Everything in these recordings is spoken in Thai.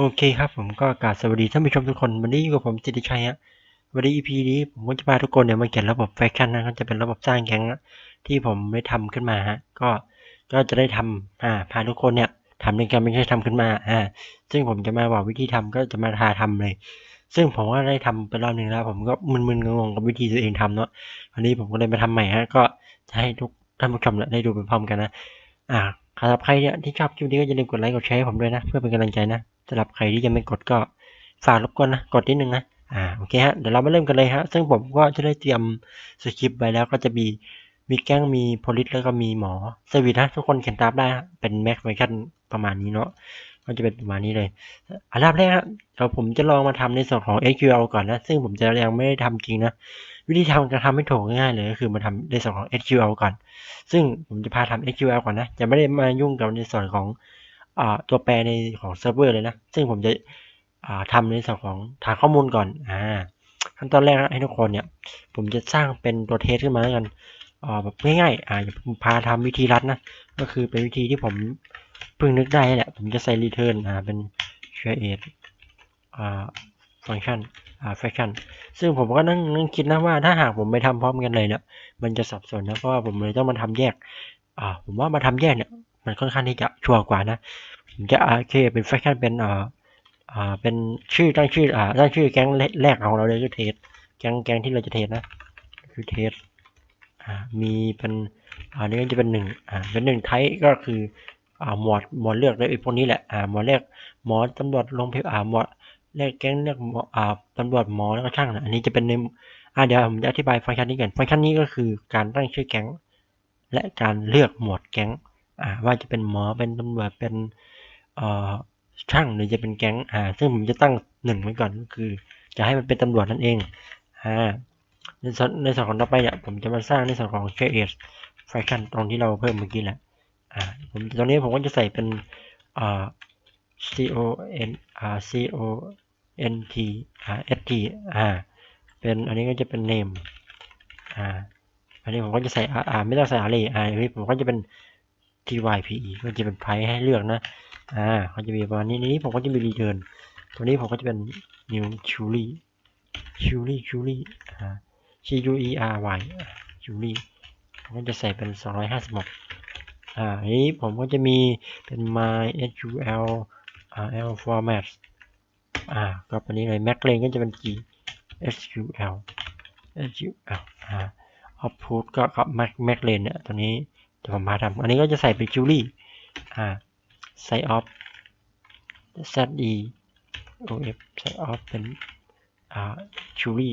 โอเคครับผมก็กราบสวัสดีท่านผู้ชมทุกคนวันนี้อยู่กับผมจิติชัยฮะวันนี้ EP นี้ผมก็จะพาทุกคนเนี่ยมาเขียนระบบแฟคชั่นนะก็จะเป็นระบบสร้างแก๊งนะที่ผมได้ทำขึ้นมาฮะก็ก็จะได้ทำอ่าพาทุกคนเนี่ยทำในการไม่ใช่ทำขึ้นมาอ่าซึ่งผมจะมาบอกวิธีทำก็จะมาทาทำเลย ซึ่งผมก็ได้ทำไปรอบหนึ่งแล้ว ผมก็มึนๆงงๆกับวิธีตัวเองทำเนาะวันนี้ผมก็เลยมาทำใหม่ฮะก็จะให้ทุกท่านผู้ชมเนี่ยได้ดูไปพร้อมกันนะอ่าสำหรับใครเนี่ยที่ชอบคลิปนี้ก็อย่าลืมกดไลค์กดแชร์ให้ผมด้วยนะ เพื่อเป็นกำลังใจนะ สำหรับใครที่ยังไม่กดก็ฝากรบกวนนะกดนิดนึงนะอ่าโอเคฮะเดี๋ยวเรามาเริ่มกันเลยฮะซึ่งผมก็จะได้เตรียมสคริปต์ไว้แล้วก็จะมีมีแก๊งมีโพลิสแล้วก็มีหมอสวิตนะทุกคนเขียนตามได้เป็นแม็กไวคันประมาณนี้เนาะก็จะเป็นประมาณนี้เลยอันดับแรกฮะเดี๋ยวผมจะลองมาทำในส่วนของ SQL ก่อนนะ ซึ่งผมจะยังไม่ได้ทำจริงนะ วิธีทำจะทำให้ถูกง่ายเลยก็คือมาทำในส่วนของ SQL ก่อน ซึ่งผมจะพาทำ SQL ก่อนนะ จะไม่ได้มายุ่งกับในส่วนของ ตัวแปรในของเซิร์ฟเวอร์เลยนะ ซึ่งผมจะทำในส่วนของฐานข้อมูลก่อนอ่าขั้นตอนแรกให้ทุกคนเนี่ย ผมจะสร้างเป็นตัวเทสขึ้นมาแล้วกันแบบง่ายๆอ่าผมพาทำวิธีรัดนะ ก็คือเป็นวิธีที่ผมเพิ่งนึกได้แหละ ผมจะใส่ return อ่าเป็น create อ่า function อ่า function ซึ่งผมก็นั่งนั่งคิดนะว่าถ้าหากผมไปทำพร้อมกันเลยเนี่ย มันจะสับสนนะ เพราะว่าผมเลยต้องมาทำแยก อ่า ผมว่ามาทำแยกเนี่ย มันค่อนข้างที่จะชัวร์กว่านะจะโอเคเป็น function เป็นอ่าอ่าเป็นชื่อตั้งชื่ออ่าตั้งชื่อแก๊งแรกของเราเลยคือเทสแก๊งแก๊งที่เราจะเทสนะคือเทสอ่ามีเป็นอ่านี่จะเป็นหนึ่งอ่าเป็นหนึ่งไทป์ก็คืออ่าหมวดหมวดเลือกได้ไอ้พวกนี้แหละอ่าหมวดเลือกหมอตำรวจลงเพอ่าหมวดเรียกแก๊งเรียกหมออ่าตำรวจหมอแล้วก็ช่างนะอันนี้จะเป็นในอ่าเดี๋ยวผมจะอธิบายฟังก์ชันนี้ก่อนฟังก์ชันนี้ก็คือการตั้งชื่อแก๊งและการเลือกหมวดแก๊ง ว่าจะเป็นหมอเป็นตำรวจเป็นช่างหรือจะเป็นแก๊งอ่าซึ่งผมจะตั้งหนึ่งไว้ก่อนก็คือ จะให้มันเป็นตำรวจนั่นเองอ่าในส่วนในส่วนของต่อไปเนี่ยผมจะมาสร้างในส่วนของ create function ตรงที่เราเพิ่มเมื่อกี้แหละอ่าผมตรงนี้ผมก็จะใส่เป็นอ่า c o n อ่า c o n t s t อ่าเป็นอันนี้ก็จะเป็น name อ่าอันนี้ผมก็จะใส่ไม่ต้องใส่ array อ่าอันนี้ผมก็จะเป็น t y p e ก็จะเป็นไพให้เลือกนะ อ่าเขาจะมีประมาณนี้นี้ผมก็จะมี return ตัวนี้ผมก็จะเป็น new query query query อ่า c u e r y query ผมก็จะใส่เป็น 256 อ่าอันนี้ผมก็จะมีเป็น my sql อ่า l format อ่า ก็อันนี้เลย mac lane ก็จะเป็น g sql sql อ่า output ก็กับ mac mac lane เนี่ยตัวนี้ ผมมาทำอันนี้ก็จะใส่เป็น query อ่าใส่ off z e o f ใส่ off เป็นอ่า query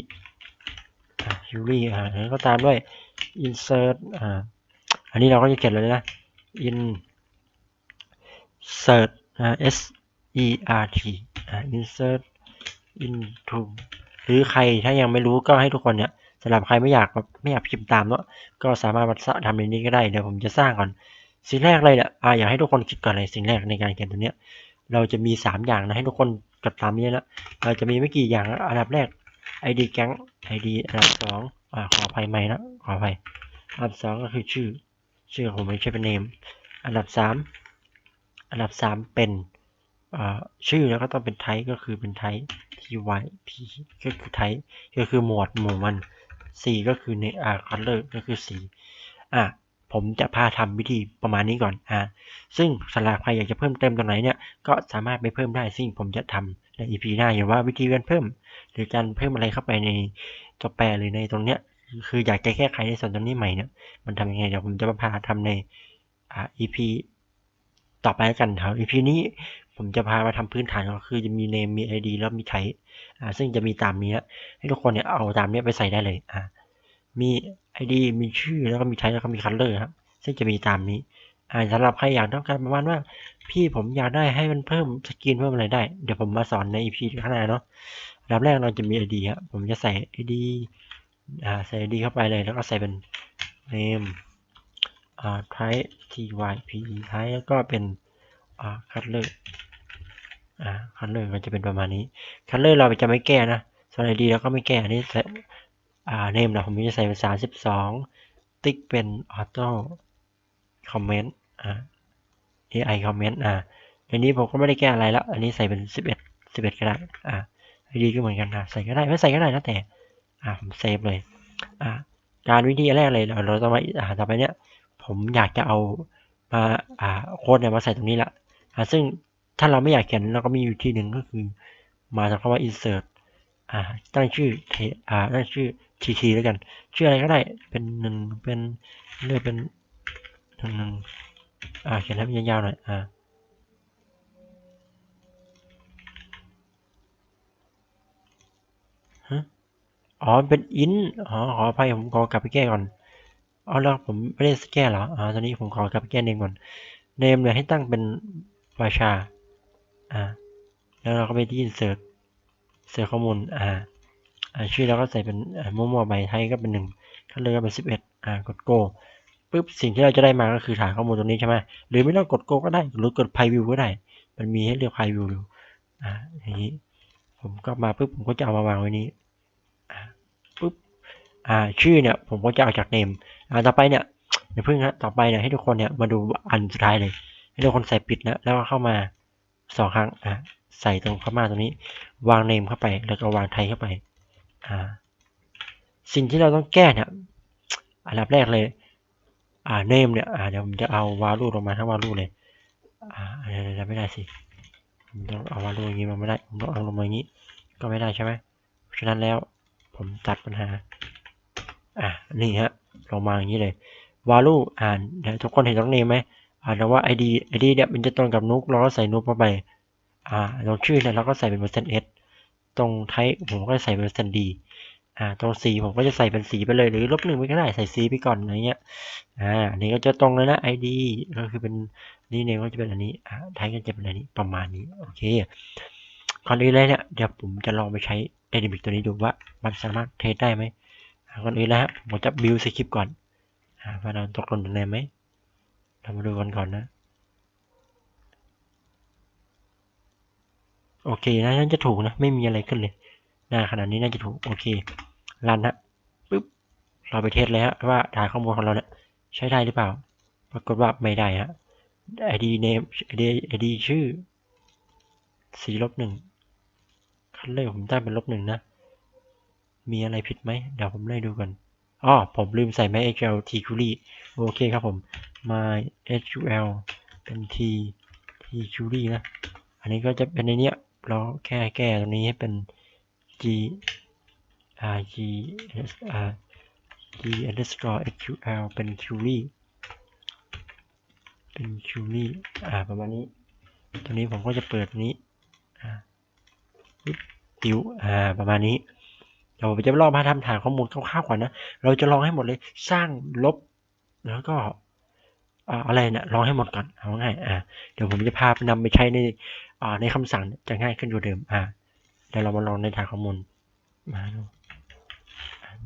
อ่า query อ่าแล้วก็ตามด้วย insert อ่าอันนี้เราก็จะเขียนเลยนะ insert อ่า s e r t อ่า insert into หรือใครถ้ายังไม่รู้ก็ให้ทุกคนเนี่ย สำหรับใครไม่อยากไม่อยากพิมพ์ตามเนาะก็สามารถมาทำในนี้ก็ได้เดี๋ยวผมจะสร้างก่อน สิ่งแรกเลยเนี่ยอ่าอยากให้ทุกคนคิดก่อนเลยสิ่งแรกในการเขียนตัวเนี้ย เราจะมีสามอย่างนะให้ทุกคนจดตามนี้นะเราจะมีไม่กี่อย่างอันดับแรก ID แก๊ง ID อันดับสองอ่าขออภัยใหม่นะขออภัยอันดับสองก็คือชื่อ ชื่อผมไม่ใช่เป็น name อันดับสามอันดับสามเป็นชื่อแล้วก็ต้องเป็นไทป์ก็คือเป็นไทป์ t y p ก็คือไทป์ก็คือหมวดหมู่มัน สีก็คือในอ่า color ก็คือสีอ่าผมจะพาทำวิธีประมาณนี้ก่อนอ่าซึ่งสำหรับใครอยากจะเพิ่มเติมตรงไหนเนี่ยก็สามารถไปเพิ่มได้ซึ่งผมจะทำใน EP หน้าอย่างว่าวิธีการเพิ่ม หรือการเพิ่มอะไรเข้าไปในตัวแปรหรือในตรงเนี้ยคืออยากจะแก้ไขในส่วนตรงนี้ใหม่เนี่ยมันทำยังไงเดี๋ยวผมจะมาพาทำในอ่า EP ต่อไปแล้วกันครับ EP นี้ผมจะพามาทำพื้นฐานก็คือจะมี name มี id แล้วมี type อ่าซึ่งจะมีตามนี้ให้ทุกคนเนี่ยเอาตามนี้ไปใส่ได้เลยอ่ามี id มีชื่อแล้วก็มี type แล้วก็มี color ครับซึ่งจะมีตามนี้อ่าสำหรับใครอยากต้องการประมาณว่า พี่ผมอยากได้ให้มันเพิ่มสกรีนเพิ่มอะไรได้ เดี๋ยวผมมาสอนใน EP ข้างหน้าเนาะอับแรกเราจะมี id ครับผมจะใส่ id อ่าใส่ id เข้าไปเลยแล้วก็ใส่เป็น name type t y p type แล้วก็เป็นอ่า color อ่า color ก็จะเป็นประมาณนี้ color เราจะไม่แก้นะส่วน id เราก็ไม่แก้อันนี้ใส่อ่า name นะผมจะใส่เป็นสามสิบสองติ๊กเป็น auto comment อ่า AI comment อ่าในนี้ผมก็ไม่ได้แก้อะไรแล้ว อันนี้ใส่เป็นสิบเอ็ดสิบเอ็ดก็ได้อ่าไอดีก็เหมือนกันนะใส่ก็ได้ไม่ใส่ก็ได้นะแต่อ่าผมเซฟเลยอ่าการวิธีแรกเลยเราเราต้องมาอ่าต่อไปเนี้ย ผมอยากจะเอามาอ่าโค้ดเนี่ยมาใส่ตรงนี้ละอ่าซึ่งถ้าเราไม่อยากเขียนเราก็มีอยู่ที่หนึ่งก็คือ มาจากคำว่า insert อ่าตั้งชื่อเทอ่าตั้งชื่อ tt แล้วกัน ชื่ออะไรก็ได้เป็นหนึ่งเป็นเลือกเป็นหนึ่งหนึ่งอ่าเขียนให้มันยาวๆหน่อยอ่าอ๋อเป็น in อ๋อขออภัยผมขอกลับไปแก้ก่อน อ๋อแล้วผมไม่ได้แก้เหรอ อ่า ตอนนี้ผมขอกลับไปแก้เนมก่อน name เนี่ยให้ตั้งเป็นวาชา อ่า แล้วเราก็ไปที่ insert เสิร์ชข้อมูล อ่า อ่า ชื่อเราก็ใส่เป็นมั่วๆไปไทยก็เป็นหนึ่งก็เลยก็เป็นสิบเอ็ดอ่า กด go ปุ๊บ สิ่งที่เราจะได้มาก็คือฐานข้อมูลตรงนี้ใช่ไหมหรือไม่ต้องกด go ก็ได้ หรือกด preview ก็ได้ มันมีให้เลือก preview อยู่อ่า อย่างนี้ ผมก็มาปุ๊บ ผมก็จะเอามาวางไว้นี้ อ่า ปุ๊บ อ่า ชื่อเนี่ย ผมก็จะเอาจาก name อ่าต่อไปเนี่ยอย่าเพิ่งฮะต่อไปเนี่ยให้ทุกคนเนี่ยมาดูอันสุดท้ายเลย ให้ทุกคนใส่ปิดนะแล้วก็เข้ามาสองครั้งอ่าใส่ตรงเข้ามาตรงนี้ วางเนมเข้าไป แล้วก็วางไทยเข้าไป อ่า สิ่งที่เราต้องแก้เนี่ยอันดับแรกเลย อ่าเนมเนี่ยอ่าเดี๋ยวผมจะเอาวาลูลงมาทั้งวาลูเลย อ่าเดี๋ยวไม่ได้สิผมต้องเอาวาลูอย่างนี้มาไม่ได้ผมต้องเอาลงมาอย่างนี้ ก็ไม่ได้ใช่ไหมฉะนั้นแล้วผมตัดปัญหา อ่านี่ฮะ ลงมาอย่างนี้เลยวาลูอ่านทุกคนเห็นตรงเนมไหมอ่านว่า id id เนี่ยมันจะตรงกับนุกเราก็ใส่นุกเข้าไป อ่าตรงชื่อเนี่ยเราก็ใส่เป็นเปอร์เซ็นต์ s ตรงไทป์ผมก็ใส่เป็นเปอร์เซ็นต์ d อ่าตรงสีผมก็จะใส่เป็นสีไปเลยหรือลบหนึ่งไปก็ได้ใส่สีไปก่อนอะไรเงี้ยอ่าอันนี้ก็จะตรงเลยนะ id ก็คือเป็นนี่เนี่ยก็จะเป็นอันนี้อ่าไทป์ก็จะเป็นอันนี้ประมาณนี้โอเคก่อนอื่นเลยเนี่ยเดี๋ยวผมจะลองไปใช้ Dynamic ตัวนี้ดูว่ามันสามารถเทสได้ไหม ก่อนอื่นแล้วผมจะ build script ก่อนอ่าว่าเราตกหล่นอะไรไหมเรามาดูกันก่อนนะ โอเคนะน่าจะถูกนะ ไม่มีอะไรขึ้นเลยหน้าขนาดนี้น่าจะถูก โอเครันฮะปึ๊บเราไปเทสเลยฮะว่าฐานข้อมูลของเราเนี่ยใช้ได้หรือเปล่า ปรากฏว่าไม่ได้ฮะ id name id id ชื่อสีลบหนึ่งคันเลอร์ผมตั้งเป็นลบหนึ่งนะ มีอะไรผิดไหมเดี๋ยวผมไล่ดูกันอ๋อผมลืมใส่ my SQL t query โอเคครับผม my SQL เป็น t t query นะ อันนี้ก็จะเป็นในเนี้ยเราแค่แก้ตรงนี้ให้เป็น g r g s r g underscore sql เป็น query เป็น query อ่า ประมาณนี้ตัวนี้ผมก็จะเปิดนี้ อ่าติวอ่า ประมาณนี้ เดี๋ยวผมจะลองมาทำฐานข้อมูลคร่าวๆก่อนนะ เราจะลองให้หมดเลย สร้างลบ แล้วก็อะไรเนะี่ยลองให้หมดก่อน เอาง่าย อ่า เดี๋ยวผมจะพานำไปใช้ในอ่าในคำสั่งจะง่ายขึ้นกว่าเดิม อ่า เดี๋ยวเรามาลองในฐานข้อมูล มาดู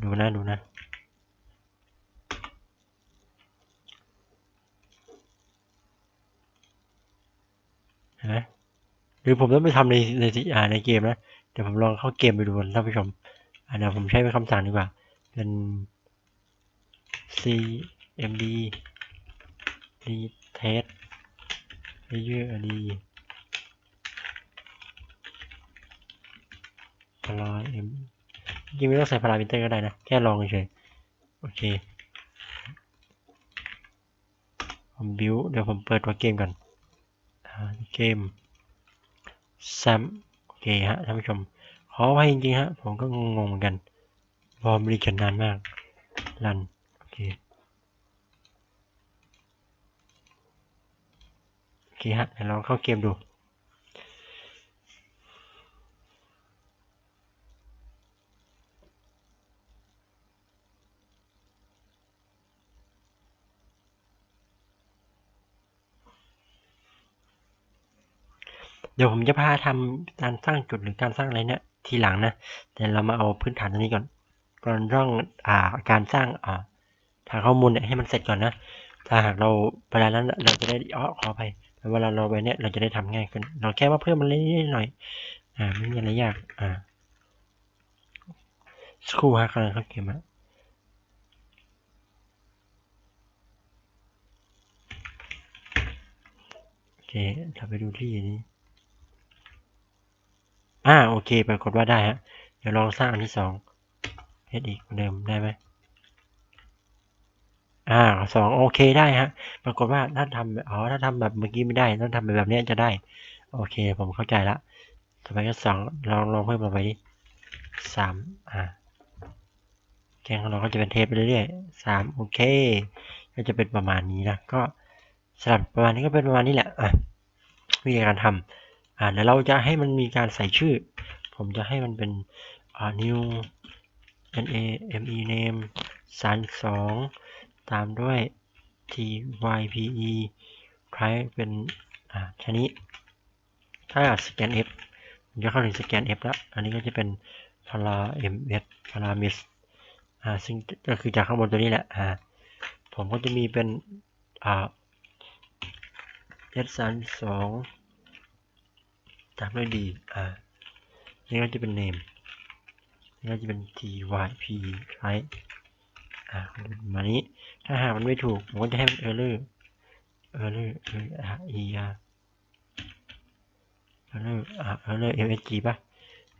ดูนะ ดูนะเห็นไหมหรือผมต้องไปทำในในอ่าในเกมนะ เดี๋ยวผมลองเข้าเกมไปดูกันท่านผู้ชม อ่าเดี๋ยวผมใช้เป็นคำสั่งดีกว่า เป็น cmd retest layer d พาราเอ็มจริงไม่ต้องใส่พารามิเตอร์ก็ได้นะ แค่ลองเฉยโอเค ผมบิวเดี๋ยวผมเปิดตัวเกมก่อนเกมแซมโอเคฮะท่านผู้ชม อไว้จริงๆฮะ ผมก็งงเหมือนกันวอร์มรีเขียนนานมาก รัน โอเค โอเคฮะเดี๋ยวลองเข้าเกมดูเดี๋ยวผมจะพาทำการสร้างจุดหรือการสร้างอะไรเนี่ย ทีหลังนะแต่เรามาเอาพื้นฐานตรงนี้ก่อนก่อนร่องอ่าการสร้างอ่าฐานข้อมูลเนี่ยให้มันเสร็จก่อนนะ ถ้าหากเราเวลานั้นเราจะได้อ๋อขอไปเวลาเราไปเนี่ยเราจะได้ทำง่ายขึ้น เราแค่ว่าเพิ่มมันเล็กๆหน่อย อ่าไม่มีอะไรยาก อ่าสกูฮะกำลังเข้าเกมอะโอเคเคเราไปดูที่นี้ อ่าโอเคปรากฏว่าได้ฮะ เดี๋ยวลองสร้างอันที่สองเฮดอีกเดิมได้ไหมอ่าสองโอเคได้ฮะ ปรากฏว่าถ้าทำอ๋อถ้าทำแบบเมื่อกี้ไม่ได้ต้องทำแบบนี้จะได้ โอเคผมเข้าใจละต่อไปก็สองลองลองเพิ่มลงไปดิสามอ่าแกงของเราก็จะเป็นเทปไปเรื่อยๆสามโอเค ก็จะเป็นประมาณนี้นะ ก็สำหรับประมาณนี้ก็เป็นประมาณนี้แหละ อะวิธีการทำ อ่าเดี๋ยวเราจะให้มันมีการใส่ชื่อ ผมจะให้มันเป็นอ่า new n a m e name สามสองตามด้วย t y p e ใช้เป็นอ่าชนิดถ้าสแกน f ผมจะเข้าถึงสแกน f แล้ว อันนี้ก็จะเป็น para ms paramis อ่าซึ่งก็คือจากข้างบนตัวนี้แหละอ่าผมก็จะมีเป็นอ่า s สามสอง ตามด้วย d อ่านี่ก็จะเป็น name นี่ก็จะเป็น t y p ใช้อ่ามานี้ ถ้าหามันไม่ถูก ผมก็จะให้มัน error error error e r error อ่า error msg ป่ะ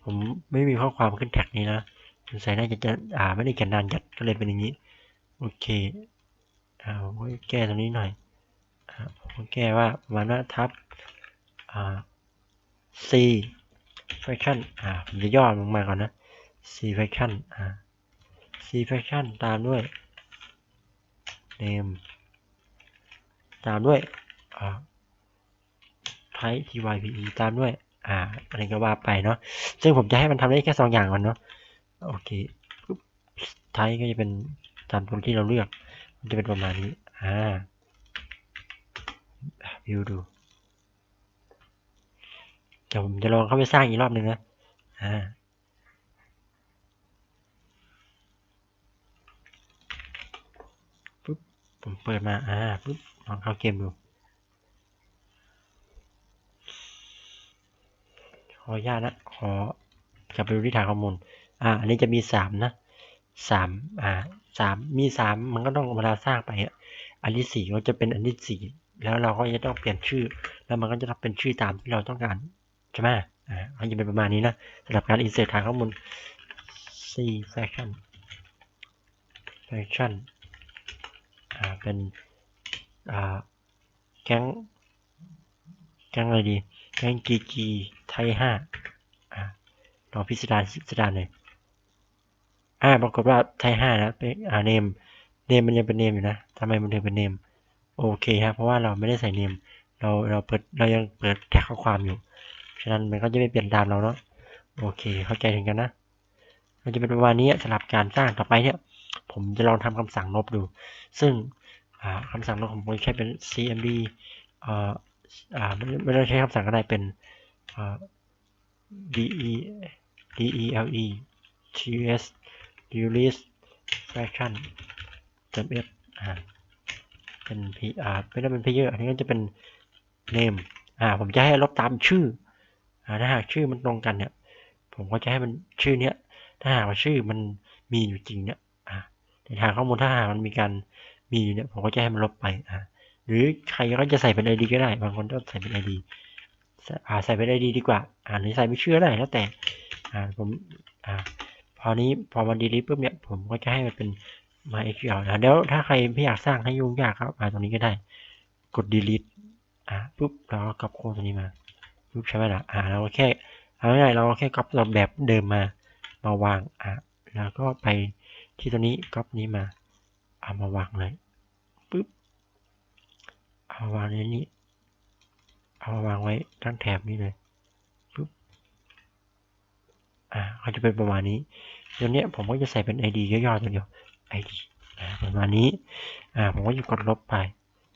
ผมไม่มีข้อความขึ้นแท็กนี้นะสงสัยน่าจะจะอ่าไม่ได้เขียนนานจัดก็เลยเป็นอย่างนี้ โอเคอ่าผมก็แก้ตรงนี้หน่อยอ่าผมแก้ว่ามาณว่าทับอ่า c fraction อ่าผมจะย่อลงมาก่อนนะ c fraction อ่า c fraction ตามด้วย name ตามด้วยอ่า type type ตามด้วย อ่าอะไรก็ว่าไปเนาะซึ่งผมจะให้มันทำได้แค่สองอย่างก่อนเนาะโอเคปุ๊บ type ก็จะเป็นตามตัวที่เราเลือก มันจะเป็นประมาณนี้ อ่าวิวดู เดี๋ยวผมจะลองเข้าไปสร้างอีกรอบหนึ่งนะอ่าปุ๊บผมเปิดมาอ่าปุ๊บลองเข้าเกมดูขออนุญาตนะขอกลับไปดูที่ฐานข้อมูลอ่าอันนี้จะมีสามนะสามอ่าสามมีสามมันก็ต้องเวลาสร้างไปอะอันที่สี่ก็จะเป็นอันที่สี่แล้วเราก็จะต้องเปลี่ยนชื่อ แล้วมันก็จะเป็นชื่อตามที่เราต้องการ ช่ไหมอ่ามันจะเป็นประมาณนี้นะสำหรับการ insert ฐานข้อมูล C fraction fraction อ่าเป็นอ่าแก๊งแก๊งอะไรดีแก๊ง GG ไทยห้าอ่าลองพิสดารพิสดารเลยอ่าปรากฏว่าไทยห้านะเป็นอ่าเนมเนมมันยังเป็นเนมอยู่นะทำไมมันถึงเป็นเนมโอเคครับเพราะว่าเราไม่ได้ใส่เนมเราเราเปิดเรายังเปิดแท็กข้อความอยู่ ฉะนั้นมันก็จะไม่เปลี่ยนตามเราเนาะโอเค เข้าใจถึงกันนะ มันจะเป็นประมาณนี้สำหรับการสร้างต่อไปเนี่ย ผมจะลองทำคำสั่งลบดู ซึ่งอ่าคำสั่งลบของผมใช้เป็น cmd อ่าอ่าไม่ไม่ต้องใช้คำสั่งก็ได้เป็นอ่า de dele ts release fraction f อ่าเป็น p อ่าไม่ได้เป็น player อันนี้ก็จะเป็น name อ่าผมจะให้ลบตามชื่อ ถ้าหากชื่อมันตรงกันเนี่ย ผมก็จะให้มันชื่อเนี้ย ถ้าหากว่าชื่อมันมีอยู่จริงเนี่ยอ่าในทางข้อมูลถ้าหากมันมีการมีอยู่เนี่ย ผมก็จะให้มันลบไปอ่าหรือใครก็จะใส่เป็น ID ก็ได้ บางคนก็ใส่เป็น ID อ่าใส่เป็น ID ดีกว่า อ่าหรือใส่ไม่เชื่อได้แล้วแต่ อ่าผม อ่า พอนี้พอมันดีลิทปุ๊บเนี่ย ผมก็จะให้มันเป็น MySQL นะแล้วถ้าใครไม่อยากสร้างให้ยุ่งยากครับ อ่าตรงนี้ก็ได้ กด delete อ่าปุ๊บเราก็กลับโค้ดตัวนี้มา ปุ๊บใช่ไหมล่ะอ่าเราก็แค่เอาง่ายเราก็แค่ก๊อปตัวแบบเดิมมามาวางอ่าแล้วก็ไปที่ตัวนี้ก๊อปนี้มาเอามาวางเลยปุ๊บเอามาวางในนี้ เอามาวางไว้ตั้งแถบนี้เลยปุ๊บอ่าเขาจะเป็นประมาณนี้ตัวเนี้ยผมก็จะใส่เป็น ID ย่อๆตัวเดียว ID ประมาณนี้อ่าผมก็จะกดลบไป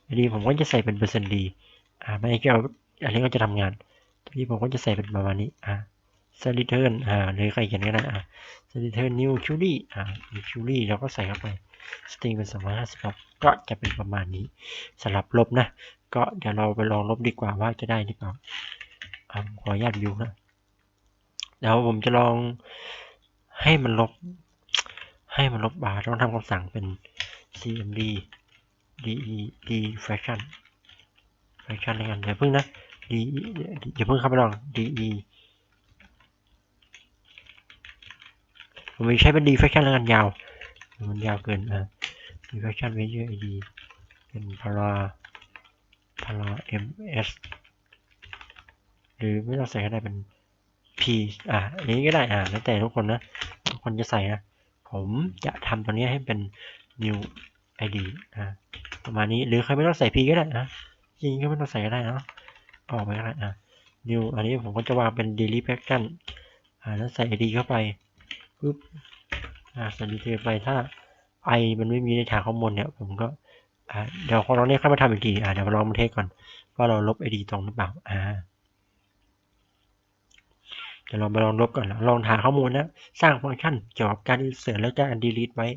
ID ผมก็จะใส่เป็นเปอร์เซ็นต์ดีอ่าไม่ให้เอาอันนี้ก็จะทำงาน ทีนี้ผมก็จะใส่เป็นประมาณนี้อ่า set return อ่าหรือใครเขียนก็ได้อ่า set return new query อ่า new query เราก็ใส่เข้าไป string เป็น256ก็จะเป็นประมาณนี้สำหรับลบนะ ก็เดี๋ยวเราไปลองลบดีกว่าว่าจะได้หรือเปล่าขออนุญาตวิวนะเดี๋ยวผมจะลองให้มันลบ ให้มันลบบาร์ต้องทำคำสั่งเป็น cmd de d fraction แฟคชั่นแล้วกันอย่าเพิ่งนะ D อย่าเพิ่งเข้าไปลอง D E ผมไม่ใช้เป็น D แฟคชั่นแล้วกันยาว มันยาวเกินอะ D แฟคชั่นไม่เยอะ D เป็นพาราพารา M S หรือไม่ต้องใส่ก็ได้เป็น P อะอันนี้ก็ได้อะแล้วแต่ทุกคนนะ ทุกคนจะใส่นะ ผมจะทำตัวนี้ให้เป็น new id อะประมาณนี้หรือใครไม่ต้องใส่ p ก็ได้นะจริงก็ไม่ต้องใส่ก็ได้นะ ออกไปก็ได้อะ new อันนี้ผมก็จะวางเป็น delete action อ่าแล้วใส่ id เข้าไปปุ๊บอ่าใส่ detail ไปถ้า i มันไม่มีในฐานข้อมูลเนี่ย ผมก็อ่าเดี๋ยวของเราเนี่ยค่อยมาทำอีกทีอ่าเดี๋ยวมาลองมาเทสก่อนว่าเราลบ id ตรงหรือเปล่าอ่าเดี๋ยวเรามาลองลบก่อนลองหาข้อมูลนะ สร้างฟังก์ชันเกี่ยวกับการ insert และการ delete ไว้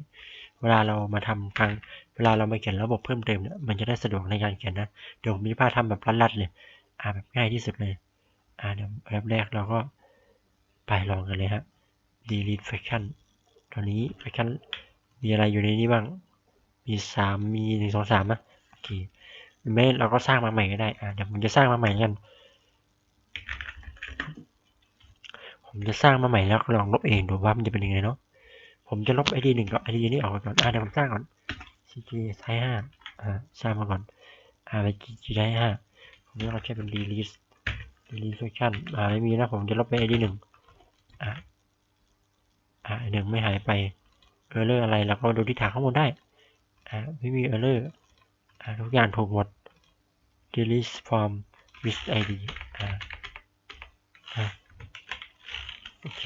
เวลาเรามาทำทางเวลาเรามาเขียนระบบเพิ่มเติมเนี่ยมันจะได้สะดวกในการเขียนนะ เดี๋ยวผมมีพาทำแบบรัดๆเลย อ่าแบบง่ายที่สุดเลย อ่าเดี๋ยวแบบแรกเราก็ไปลองกันเลยฮะ delete function ตัวนี้ function มีอะไรอยู่ในนี้บ้าง มีสามมีหนึ่งสองสามนะโอเคไม่เราก็สร้างมาใหม่ก็ได้ อ่าเดี๋ยวผมจะสร้างมาใหม่กัน ผมจะสร้างมาใหม่แล้วลองลบเองดูว่ามันจะเป็นยังไงเนาะ ผมจะลบ id หนึ่งกับ id นี้ออกก่อน อ่าเดี๋ยวผมสร้างก่อน cg ไซห้าอ่าสร้างมาก่อน อ่าไป cg ไซห้า ผมจะเอาใช้เป็น delete delete section อ่าไม่มีนะผมจะลบไป id หนึ่งอ่าอ่าหนึ่งไม่หายไปเออร์เลอร์อะไรเราก็ดูที่ฐานข้อมูลได้ อ่าไม่มีเออร์เลอร์อ่าทุกอย่างถูกหมด delete from with id อ่าอ่าโอเค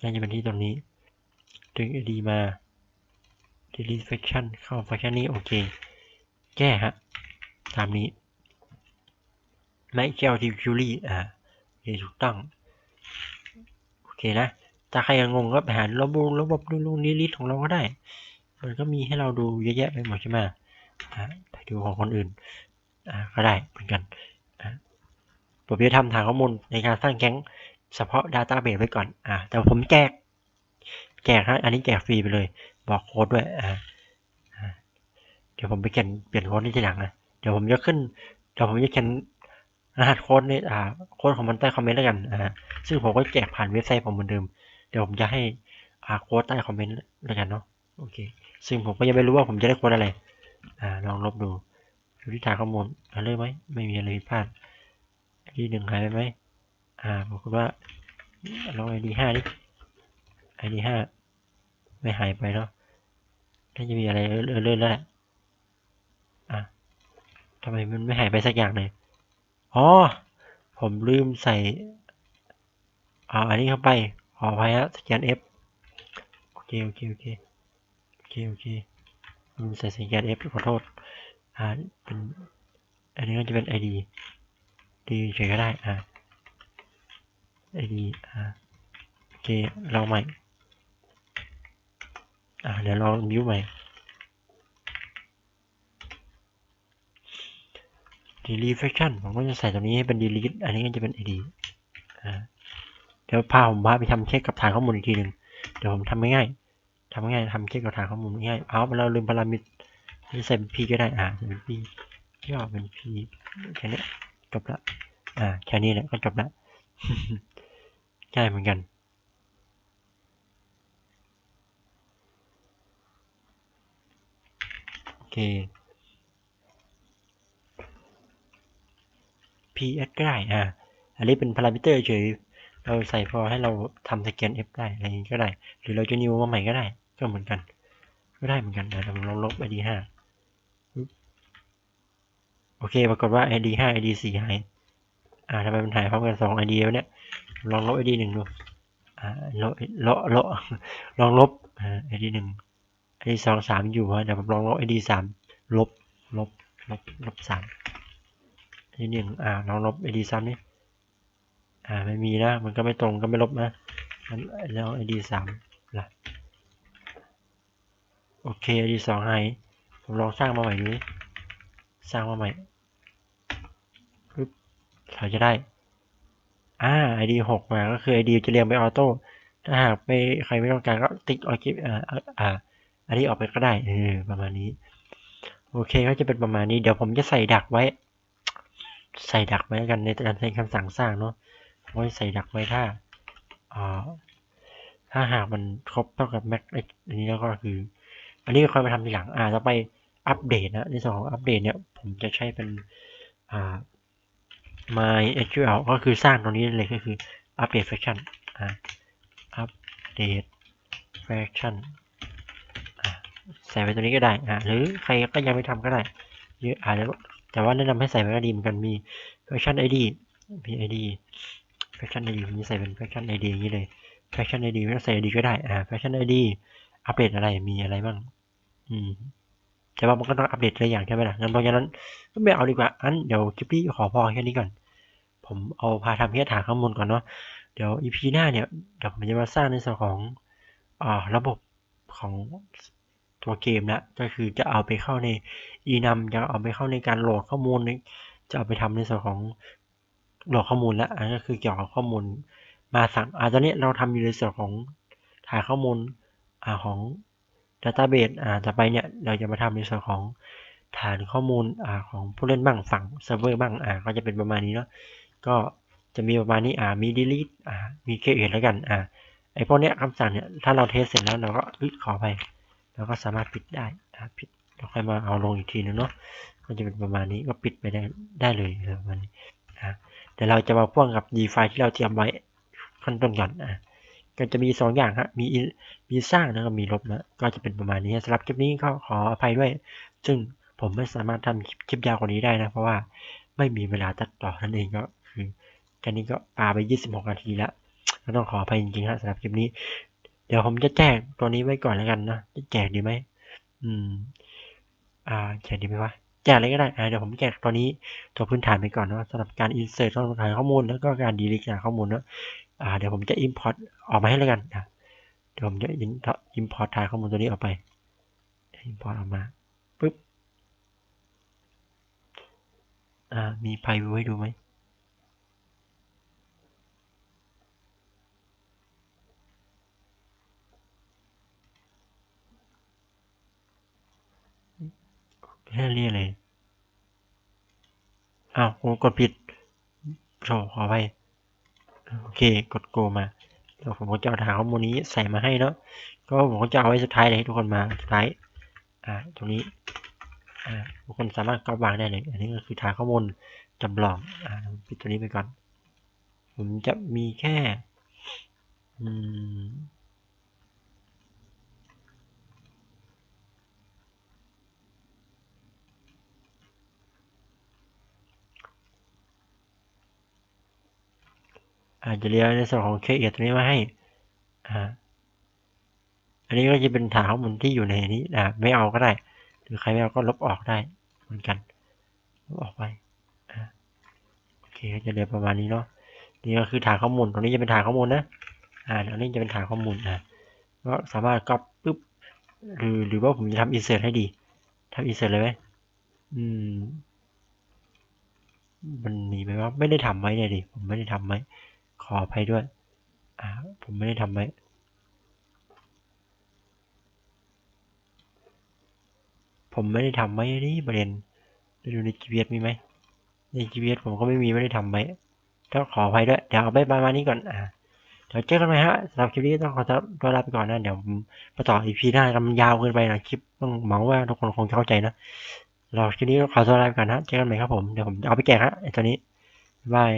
น่าจะเป็นที่ตรงนี้ดึง id มา delete function เข้า function นี้โอเค แก้ฮะตามนี้ ไม่แก้วที่ query อ่าโอเคถูกต้อง โอเคนะ ถ้าใครยังงงก็ไปหาระบบระบบดูลูนิลิสของเราก็ได้ มันก็มีให้เราดูเยอะแยะไปหมดใช่ไหมอ่าไปดูของคนอื่นอ่าก็ได้เหมือนกันอ่าผมจะทำฐานข้อมูลในการสร้างแก๊งเฉพาะ Database ไว้ก่อน อ่า แต่ผมแจก แจกฮะอันนี้แจกฟรีไปเลย บอกโค้ดด้วย อ่า เดี๋ยวผมไปเขียนเปลี่ยนโค้ดนี่ทีหลังนะ เดี๋ยวผมจะขึ้น เดี๋ยวผมจะเขียน รหัสโค้ดนี่อ่าโค้ดของมันใต้คอมเมนต์แล้วกันอ่าซึ่งผมก็แจกผ่านเว็บไซต์ผมเหมือนเดิม เดี๋ยวผมจะให้อ่าโค้ดใต้คอมเมนต์แล้วกันเนาะโอเค ซึ่งผมก็ยังไม่รู้ว่าผมจะได้โค้ดอะไรอ่าลองลบดูดูที่ฐานข้อมูลอะไรไหมไม่มีอะไรผิดพลาดที่หนึ่งหายไปไหมอ่าบอกคุณว่าลองไอดีห้าดิไอดีห้าไม่หายไปเนาะน่าจะมีอะไรเออเลื่อนแล้วแหละอะทำไมมันไม่หายไปสักอย่างเลย อ๋อ ผมลืมใส่ อ่า อันนี้เข้าไป ขออภัยฮะสแกน F โอเค โอเค โอเค โอเค โอเคลืมใส่สแกน F ขอโทษ อ่า เป็น อันนี้ก็จะเป็น ID ดีเฉยก็ได้ อ่า ID อ่า โอเค เราใหม่ อ่า เดี๋ยวลองวิวใหม่ delete function ผมก็จะใส่ตรงนี้ให้เป็น delete อันนี้ก็จะเป็น id อ่าเดี๋ยวพาผมพาไปทำเช็คกับฐานข้อมูลอีกทีหนึ่งเดี๋ยวผมทำง่ายๆทำง่ายๆทำเช็คกับฐานข้อมูลง่ายเอาเราลืมพารามิดที่ใส่เป็น p ก็ได้อ่าใส่เป็น p ย่อเป็น p แค่นี้จบละอ่าแค่นี้แหละก็จบละง่ายเหมือนกันโอเค ps ก็ได้อ่าอันนี้เป็นพารามิเตอร์เฉยเราใส่พอให้เราทำสแกน f ได้อะไรอย่างนี้ก็ได้ หรือเราจะนิวมาใหม่ก็ได้ ก็เหมือนกัน ก็ได้เหมือนกันนะผมลองลบ id ห้าโอเค ปรากฏว่า id ห้า id สี่หายอ่าทำไมมันหายพร้อมกันสอง id แล้วเนี่ย ลองลบ id หนึ่งดูอ่าลบลบลบลองลบอ่า id หนึ่ง id สองสามอยู่ฮะเดี๋ยวผมลองลบ id สามลบลบลบลบสาม id หนึ่งอ่าลองลบ id สามนี่อ่าไม่มีนะ มันก็ไม่ตรงก็ไม่ลบนะแล้ว id สามล่ะโอเค id สองหายผมลองสร้างมาใหม่ดูสร้างมาใหม่ปึ๊บเราจะได้อ่า id หกมาก็คือ id จะเรียงไปออโต้ถ้าหากไม่ใครไม่ต้องการก็ติ๊กออกิอ่าอ่าอันนี้ออกไปก็ได้เออประมาณนี้ โอเคก็จะเป็นประมาณนี้ เดี๋ยวผมจะใส่ดักไว้ ใส่ดักไว้กันในการใช้คำสั่งสร้างเนาะผมก็ใส่ดักไว้ถ้าอ่าถ้าหากมันครบเท่ากับแม็กอันนี้แล้วก็คือ อันนี้ก็ค่อยมาทำทีหลังอ่าจะไปอัปเดตนะในส่วนของอัปเดตเนี่ยผมจะใช้เป็นอ่า my SQL ก็คือสร้างตรงนี้เลยก็คืออัปเดต function อ่าอัปเดต function อ่าใส่ไว้ตรงนี้ก็ได้อ่าหรือใครก็ยังไม่ทำก็ได้เยอะอาจจะ แต่ว่าแนะนำให้ใส่ไว้ก็ดีเหมือนกันมี function id มี id function id ผมจะใส่เป็น function id อย่างนี้เลย function id ไม่ต้องใส่ id ก็ได้อ่า function id อัปเดตอะไรมีอะไรบ้างอืมแต่ว่ามันก็ต้องอัปเดตหลายอย่างใช่ไหมล่ะงั้นเพราะฉะนั้นก็ไม่เอาดีกว่าอันเดี๋ยวคลิปนี้ขอพอแค่นี้ก่อน ผมเอาพาทำแค่ฐานข้อมูลก่อนเนาะเดี๋ยว EP หน้าเนี่ยเดี๋ยวผมจะมาสร้างในส่วนของอ่าระบบของ ตัวเกมนะก็คือจะเอาไปเข้าใน enum จะเอาไปเข้าในการโหลดข้อมูลจะเอาไปทำในส่วนของโหลดข้อมูลแล้วอันก็คือเกี่ยวกับข้อมูลมาสั่งอ่าตอนนี้เราทำอยู่ในส่วนของฐานข้อมูลอ่าของ database อ่าต่อไปเนี่ยเราจะมาทำในส่วนของฐานข้อมูลอ่าของผู้เล่นบ้างฝั่งเซิร์ฟเวอร์บ้างอ่าก็จะเป็นประมาณนี้เนาะก็จะมีประมาณนี้อ่ามี delete อ่ามี create แล้วกันอ่าไอพวกเนี้ยคำสั่งเนี่ยถ้าเราเทสเสร็จแล้วเราก็ขอไป เราก็สามารถปิดได้อ่าปิดเราค่อยมาเอาลงอีกทีนึงเนาะก็จะเป็นประมาณนี้ก็ปิดไปได้ได้เลยประมาณนี้อ่เดี๋ยวเราจะมาพ่วงกับ d f i ที่เราเตรียมไว้ขั้นต้นก่อนอ่าก็จะมีสองอย่างฮะมีมีสร้างแล้วก็มีลบนะก็จะเป็นประมาณนี้สำหรับคลิปนี้ก็ขออภัยด้วย ซึ่งผมไม่สามารถทำคลิปยาวกว่านี้ได้นะ เพราะว่าไม่มีเวลาตัดต่อนั่นเองก็คือแค่นี้ก็ปาไป 26 นาทีแล้วก็ต้องขออภัยจริงๆฮะสำหรับคลิปนี้ ดี๋ยวผมจะแจกตัวนี้ไว้ก่อนแล้วกันนะจะแจกดีไหมอืม อ่าแจกดีไหมวะแจกอะไรก็ได้อ่าเดี๋ยวผมแจกตัวนี้ตัวพื้นฐานไปก่อนนะสำหรับการ insert ข้อมูลข้อมูลแล้วก็การ delete ข้อมูลเนาะอ่าเดี๋ยวผมจะ import ออกมาให้แล้วกันอะเดี๋ยวผมจะ import ฐานข้อมูลตัวนี้ออกไป import ออกมาปึ๊บอ่ามี preview ให้ดูไหม เรียกเรียกเลยอ้าวผมกดผิดโชว์ขอไปโอเค กด go มาเดี๋ยวผมก็จะเอาฐานข้อมูลนี้ใส่มาให้เนาะ ก็ผมก็จะเอาไว้สุดท้ายเลยให้ทุกคนมาสุดท้าย อ่า ตรงนี้ อ่า ทุกคนสามารถก๊อวางได้เลย อันนี้ก็คือฐานข้อมูลจำลอง อ่า ปิดตัวนี้ไปก่อน ผมจะมีแค่ อืม อาจจะเรียกในส่วนของ create ตัวนี้มาให้อ่าอันนี้ก็จะเป็นฐานข้อมูลที่อยู่ในนี้อ่าไม่เอาก็ได้ หรือใครไม่เอาก็ลบออกได้เหมือนกันลบออกไปอโอเคก็จะเรียกประมาณนี้เนาะนี่ก็คือฐานข้อมูลตรงนี้จะเป็นฐานข้อมูลนะอ่าอันนี้จะเป็นฐานข้อมูลอ่าก็สามารถก๊อปปุ๊บหรือหรือว่าผมจะทำ insert ให้ดีทำ insert เลยไหมอืมมันมีไหมว่าไม่ได้ทำไว้เลยดิผมไม่ได้ทำไว้ ขออภัยด้วย อ่า ผมไม่ได้ทำไว้ผมไม่ได้ทำไว้นี่ประเด็นดูใน GPS มีไหมใน GPS ผมก็ไม่มีไม่ได้ทำไว้ก็ขออภัยด้วย เดี๋ยวเอาไปประมาณนี้ก่อน อ่าเดี๋ยวเจอกันใหม่ฮะสำหรับคลิปนี้ต้องขอตัวลาไปก่อนนะ เดี๋ยวมาต่อ EP หน้ามันยาวเกินไปนะคลิปต้องหวังว่าทุกคนคงจะเข้าใจนะเราคลิปนี้ขอตัวลาไปก่อนนะเจอกันใหม่ครับผม เดี๋ยวผมเอาไปแจกฮะไอตัวนี้บาย